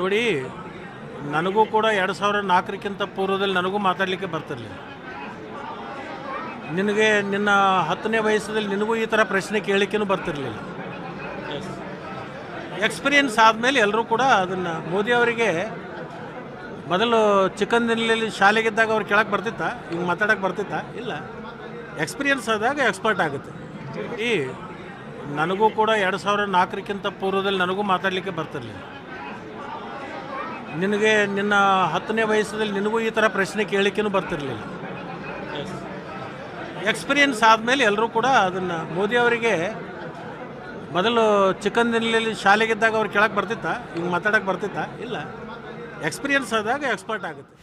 ನೋಡಿ, ನನಗೂ ಕೂಡ ಎರಡು ಸಾವಿರ ನಾಲ್ಕರಿಕ್ಕಿಂತ ಪೂರ್ವದಲ್ಲಿ ನನಗೂ ಮಾತಾಡಲಿಕ್ಕೆ ಬರ್ತಿರಲಿಲ್ಲ ನಿನಗೆ ನಿನ್ನ ಹತ್ತನೇ ವಯಸ್ಸದಲ್ಲಿ ನಿನಗೂ ಈ ಥರ ಪ್ರಶ್ನೆ ಕೇಳಲಿಕ್ಕೂ ಬರ್ತಿರಲಿಲ್ಲ. ಎಕ್ಸ್ಪೀರಿಯನ್ಸ್ ಆದಮೇಲೆ ಎಲ್ಲರೂ ಕೂಡ ಅದನ್ನು ಮೋದಿ ಅವರಿಗೆ ಮೊದಲು ಚಿಕನ್ ಶಾಲೆಗೆ ಶಾಲೆಗಿದ್ದಾಗ ಅವ್ರು ಕೇಳಕ್ಕೆ ಬರ್ತಿತ್ತ ಹಿಂಗೆ ಮಾತಾಡೋಕ್ಕೆ ಬರ್ತಿತ್ತ, ಇಲ್ಲ. ಎಕ್ಸ್ಪೀರಿಯನ್ಸ್ ಆದಾಗ ಎಕ್ಸ್ಪರ್ಟ್ ಆಗುತ್ತೆ. ಈ ನನಗೂ ಕೂಡ ಎರಡು ಸಾವಿರ ನಾಲ್ಕರಿಗಿಂತ ಪೂರ್ವದಲ್ಲಿ ನನಗೂ ಮಾತಾಡಲಿಕ್ಕೆ ಬರ್ತಿರಲಿಲ್ಲ. ನಿನಗೆ ನಿನ್ನ ಹತ್ತನೇ ವಯಸ್ಸದಲ್ಲಿ ನಿನಗೂ ಈ ಥರ ಪ್ರಶ್ನೆ ಕೇಳಲಿಕ್ಕೂ ಬರ್ತಿರಲಿಲ್ಲ. ಎಕ್ಸ್ಪೀರಿಯನ್ಸ್ ಆದಮೇಲೆ ಎಲ್ಲರೂ ಕೂಡ ಅದನ್ನು ಮೋದಿ ಅವರಿಗೆ ಮೊದಲು ಚಿಕ್ಕಂದಿನಲ್ಲಿ ಶಾಲೆಗಿದ್ದಾಗ ಅವ್ರು ಕೇಳಕ್ಕೆ ಬರ್ತಿತ್ತಾ, ಹಿಂಗೆ ಮಾತಾಡೋಕ್ಕೆ ಬರ್ತಿತ್ತಾ? ಇಲ್ಲ. ಎಕ್ಸ್ಪೀರಿಯನ್ಸ್ ಆದಾಗ ಎಕ್ಸ್ಪರ್ಟ್ ಆಗುತ್ತೆ.